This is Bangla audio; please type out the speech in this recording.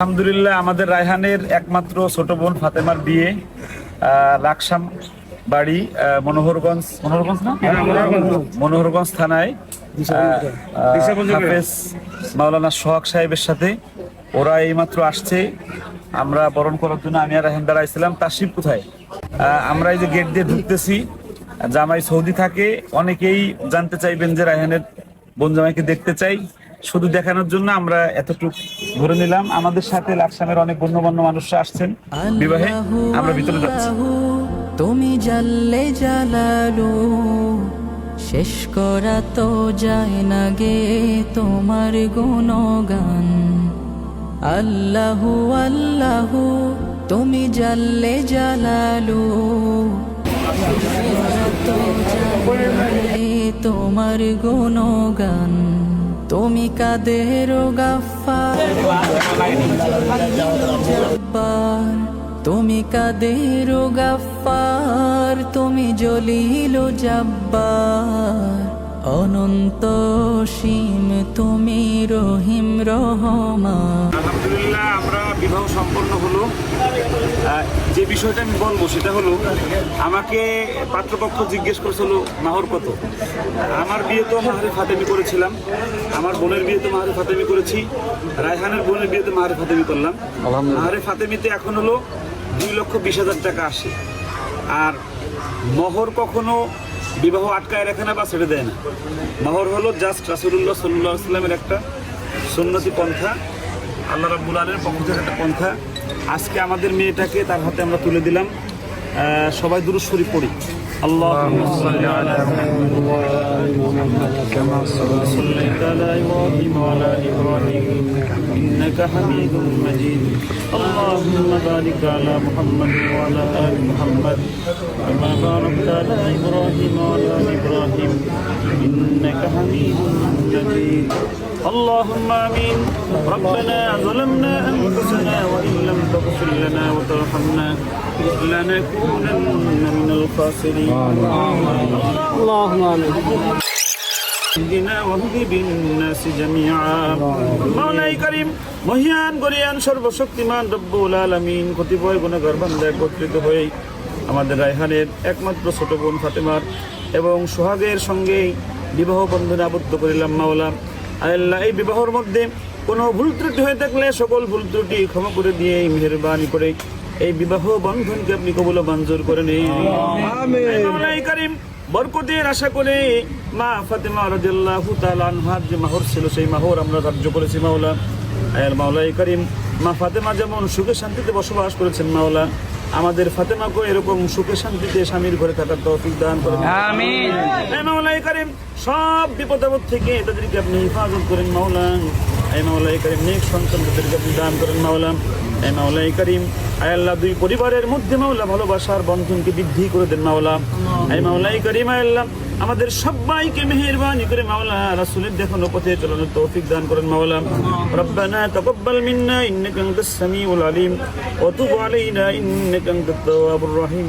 আলহামদুলিল্লাহ আমাদের রায়হানের একমাত্র ছোট বোন ফাতেমার বিয়ে লাকসাম বাড়ি মনোহরগঞ্জ মনোহরগঞ্জ না? মনোহরগঞ্জ। থানায় হাফেজ মাওলানা সোহাগ সাহেবের সাথে। ওরা এইমাত্র আসছে। আমরা বরণ করার জন্য আমি আর রায়হান দাঁড়াইছিলাম তাসিফ কোথায়? আহ, আমরা এই যে গেট দিয়ে ঢুকতেছি জামাই সৌদি থাকে। অনেকেই জানতে চাইবেন যে রায়হানের বোন জামাইকে দেখতে চাই। শুধু দেখানোর জন্য আমরা এতটুকু ধরে নিলাম। আমাদের সাথে লাকসামের অনেক গণ্যমান্য মানুষরা আসছেন বিবাহে। আমরা ভিতরে যাচ্ছি। তুমি জাল্লে জালালু শেষ করা তো যায় না গে তোমার গুণগান। আল্লাহু আল্লাহু তুমি জাল্লে জালালু তোমার গুণগান। তুমি কাদের গাফার তুমি কাদের গাফার তুমি জলিল জব্বার। অনন্ত সীম তুমি রহিম আলহামদুলিল্লাহ। আমরা বিবাহ সম্পন্ন হলো। যে বিষয়টা আমি বলব সেটা হলো আমাকে পাত্রপক্ষ জিজ্ঞেস করছিল মাহর কত? আমার বিয়ে তো মাহারে ফাতেমি করেছিলাম আমার বোনের বিয়ে তো মাহারে ফাতেমি করেছি রায়হানের বোনের বিয়ে তো মাহারে ফাতেমি করলাম। মাহারে ফাতেমিতে এখন হলো দুই লক্ষ বিশ হাজার টাকা আসে। আর মহর কখনো বিবাহ আটকায় রাখে না বা ছেড়ে দেয় না। মহর হলো জাস্ট রাসুল্লাহ সাল্লাহ আসলামের একটা সুন্নতি পন্থা। আল্লাহ রাব্বুল আলের পক্ষ থেকে একটা পন্থা। আজকে আমাদের মেয়েটাকে তার হাতে আমরা তুলে দিলাম। সবাই দুরু শরীফ পড়ি। আল্লাহ إنك حميد مجيد. اللهم بارك على محمد وعلى آل محمد. كما باركت على إبراهيم وعلى آل إبراهيم. إنك حميد مجيد. اللهم آمين. ربنا ظلمنا أنفسنا وإن لم تغفر لنا وترحمنا لنكونن من الخاسرين. اللهم آمين. মহিয়ান গরিয়ান সর্বশক্তিমান রব্বুল আলামিন কতিপয় গুণাগার বান্দা একত্রিত হয়ে আমাদের রায়হানের একমাত্র ছোট বোন ফাতেমার এবং সোহাগের সঙ্গে বিবাহ বন্ধনে আবদ্ধ করিলাম মাওলা। আল্লাহ এই বিবাহর মধ্যে কোনো ভুল ত্রুটি হয়ে থাকলে সকল ভুল ত্রুটি ক্ষমা করে দিয়ে মেহরবানি করে এই বিবাহ বন্ধনকে আপনি কবুল মঞ্জুর করে নিন। বরকতের আশা করে মা ফাতেমা রাদিয়াল্লাহু তাআলা আনহার যে মাহর ছিল সেই মাহর আমরা ধার্য করেছি মাওলা। আয়াল মাওলাই করিম মা ফাতেমা যেমন সুখে শান্তিতে বসবাস করেছেন মাওলা আমাদের ফাতেমাকে এরকম সুখে শান্তিতে স্বামীর ঘরে থাকার তৌফিক দান করেন আমিন। মাওলাই করিম সব বিপদ আপদ থেকে তাদেরকে আপনি হেফাজত করেন মাওলা। আয় মাওলাই করিম নেক সন্তান তাদেরকে আপনি দান করেন মাওলা। আয় মাওলাই করিম আয় আল্লাহ দুই পরিবারের মধ্যে মাওলা ভালোবাসার বন্ধনকে বৃদ্ধি করে দেন মাওলা। আয় মাওলাই করিম আয় আল্লাহ আমাদের সবাইকে মেহেরবানি করে মাওলা রাসূলের দেখানো পথে চলানোর তৌফিক দান করেন মাওলা। রব্বানা তাকাব্বাল মিন্না ইন্নাকা আনতাস সামিউল আলিম ওয়া তুব আলাইনা ইন্নাকা আনতাত তাওয়াবুর রহিম।